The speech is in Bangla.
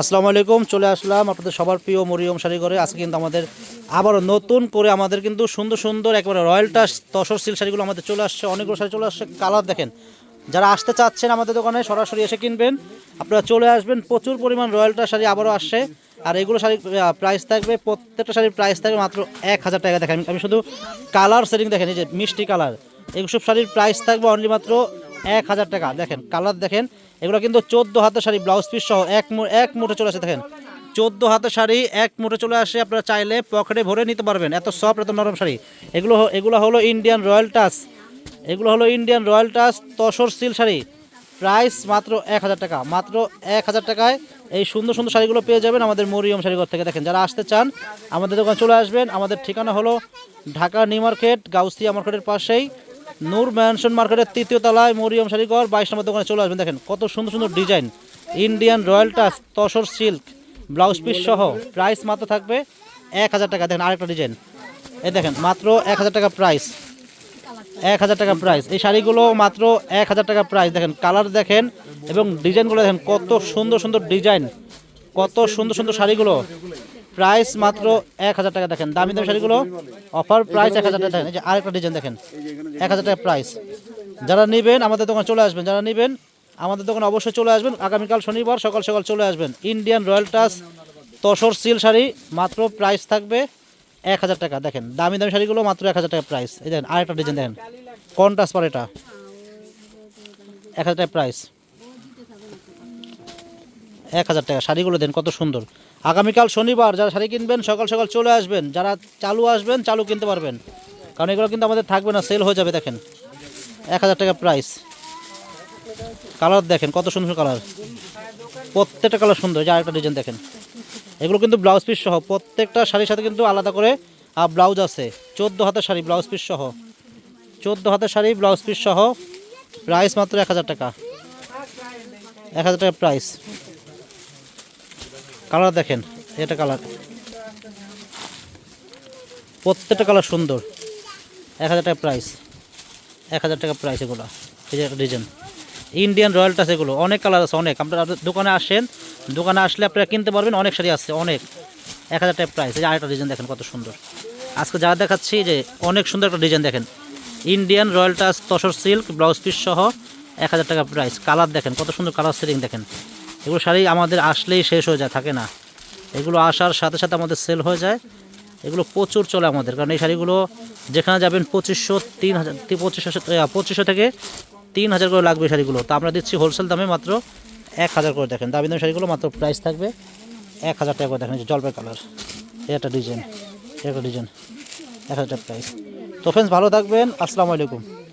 আসসালামু আলাইকুম, চলে আসলাম আপনাদের সবার প্রিয় মরিয়ম শাড়ি করে আজকে কিন্তু আমাদের আবারও নতুন করে আমাদের কিন্তু সুন্দর সুন্দর একেবারে রয়্যাল টাচ তসর সিল্ক শাড়িগুলো আমাদের চলে আসছে, অনেকগুলো শাড়ি চলে আসছে। কালার দেখেন, যারা আসতে চাচ্ছেন আমাদের দোকানে সরাসরি এসে কিনবেন। আপনারা চলে আসবেন, প্রচুর পরিমাণ রয়্যাল টাচ শাড়ি আবারও আসছে। আর এগুলো শাড়ির প্রাইস থাকবে, প্রত্যেকটা শাড়ির প্রাইস থাকবে মাত্র এক হাজার টাকা। দেখেন, আমি শুধু কালার সেটিং দেখেন, এই যে মিষ্টি কালার এইসব শাড়ির প্রাইস থাকবে অনলি মাত্র এক হাজার টাকা। দেখেন কালার দেখেন, এগুলো কিন্তু চোদ্দ হাতের শাড়ি ব্লাউজ পিস সহ এক এক মুঠে চলে আসে, দেখেন। চোদ্দ হাতের শাড়ি, এক মুঠে চলে আসে, আপনারা চাইলে পকেটে ভরে নিতে পারবেন। এত সফট এত নরম শাড়ি। এগুলো এগুলো হলো ইন্ডিয়ান রয়্যাল টাচ এগুলো হলো Indian royal touch tussar silk sari. Price মাত্র এক হাজার টাকা। মাত্র এক হাজার টাকায় এই সুন্দর সুন্দর শাড়িগুলো পেয়ে যাবেন আমাদের মরিয়ম শাড়িঘর থেকে। দেখেন, যারা আসতে চান, আমাদের দোকানে চলে আসবেন। আমাদের ঠিকানা হলো ঢাকা নিউ মার্কেট, গাউসিয়া মার্কেটের পাশেই। নূর ম্যানশন মার্কেটের তৃতীয় তলায় মরিয়ম শাড়িঘর বাইশ নম্বর দোকানে চলে আসবেন। দেখেন, কত সুন্দর সুন্দর design. Indian royal touch, tussar silk, blouse piece সহ প্রাইস মাত্র থাকবে এক হাজার টাকা। দেখেন, আরেকটা ডিজাইন। এই দেখেন, মাত্র এক হাজার টাকা প্রাইস। এক হাজার টাকা প্রাইস। এই শাড়িগুলো মাত্র এক হাজার টাকা প্রাইস। দেখেন, কালার দেখেন এবং ডিজাইনগুলো দেখেন, কত সুন্দর সুন্দর ডিজাইন। কত সুন্দর সুন্দর শাড়িগুলো। প্রাইস মাত্র এক হাজার টাকা দেখেন। দামি দামি শাড়িগুলো অফার প্রাইস এক হাজার টাকা দেখেন। যে আরেকটা ডিজাইন দেখেন। এক হাজার টাকা প্রাইস যারা নেবেন, আমাদের দোকানে চলে আসবেন। যারা নেবেন, আমাদের দোকানে অবশ্যই চলে আসবেন। আগামীকাল শনিবার সকাল সকাল চলে আসবেন। Indian royal touch tussar silk sari মাত্র প্রাইস থাকবে এক হাজার টাকা। দেখেন, দামি দামি শাড়িগুলো মাত্র এক হাজার টাকা প্রাইস এই দেখেন, আরেকটা ডিজাইন দেখেন। কন্ট্রাস্ট পার এটা। এক হাজার টাকা প্রাইস এক হাজার টাকা। শাড়িগুলো দেন, কত সুন্দর। আগামীকাল শনিবার যারা শাড়ি কিনবেন, সকাল সকাল চলে আসবেন। যারা চালু আসবেন, চালু কিনতে পারবেন। কারণ এগুলো কিন্তু আমাদের থাকবে না সেল হয়ে যাবে, দেখেন। এক হাজার টাকা প্রাইস কালার দেখেন, কত সুন্দর কালার প্রত্যেকটা কালার সুন্দর যে আরেকটা ডিজাইন দেখেন। এগুলো কিন্তু ব্লাউজ পিস সহ, প্রত্যেকটা শাড়ির সাথে কিন্তু আলাদা করে আর ব্লাউজ আছে। চোদ্দ হাতের শাড়ি ব্লাউজ পিস সহ। চোদ্দ হাতের শাড়ি ব্লাউজ পিস সহ। প্রাইস মাত্র এক হাজার টাকা। এক হাজার টাকা প্রাইস কালার দেখেন, এটা কালার প্রত্যেকটা কালার সুন্দর। এক হাজার টাকা প্রাইস এক হাজার টাকা প্রাইস এগুলো, এই ডিজাইন ইন্ডিয়ান রয়্যাল টাচ এগুলো, অনেক কালার আছে, অনেক। আপনারা দোকানে আসেন, দোকানে আসলে আপনারা কিনতে পারবেন, অনেক শাড়ি আছে, অনেক। এক হাজার টাকা প্রাইস এই যে আরেকটা ডিজাইন দেখেন কত সুন্দর। আজকে যা দেখাচ্ছি যে অনেক সুন্দর একটা ডিজাইন দেখেন। Indian royal touch tussar silk blouse piece সহ এক হাজার টাকা প্রাইস কালার দেখেন, কত সুন্দর কালার সেটিং দেখেন। এগুলো শাড়ি আমাদের আসলেই শেষ হয়ে যায়, থাকে না। এগুলো আসার সাথে সাথে আমাদের সেল হয়ে যায়। এগুলো প্রচুর চলে আমাদের, কারণ এই শাড়িগুলো যেখানে যাবেন পঁচিশশো, তিন হাজার পঁচিশশো পঁচিশশো থেকে তিন হাজার করে লাগবে শাড়িগুলো। তো আমরা দিচ্ছি হোলসেল দামে মাত্র এক হাজার করে দেখেন। দামি দামি শাড়িগুলো মাত্র প্রাইস থাকবে এক হাজার টাকা করে দেখেন জলপাই কালার একটা ডিজাইন একটা ডিজাইন এক হাজার টাকা প্রাইস তো ফ্রেন্ডস ভালো থাকবেন, আসসালামু আলাইকুম।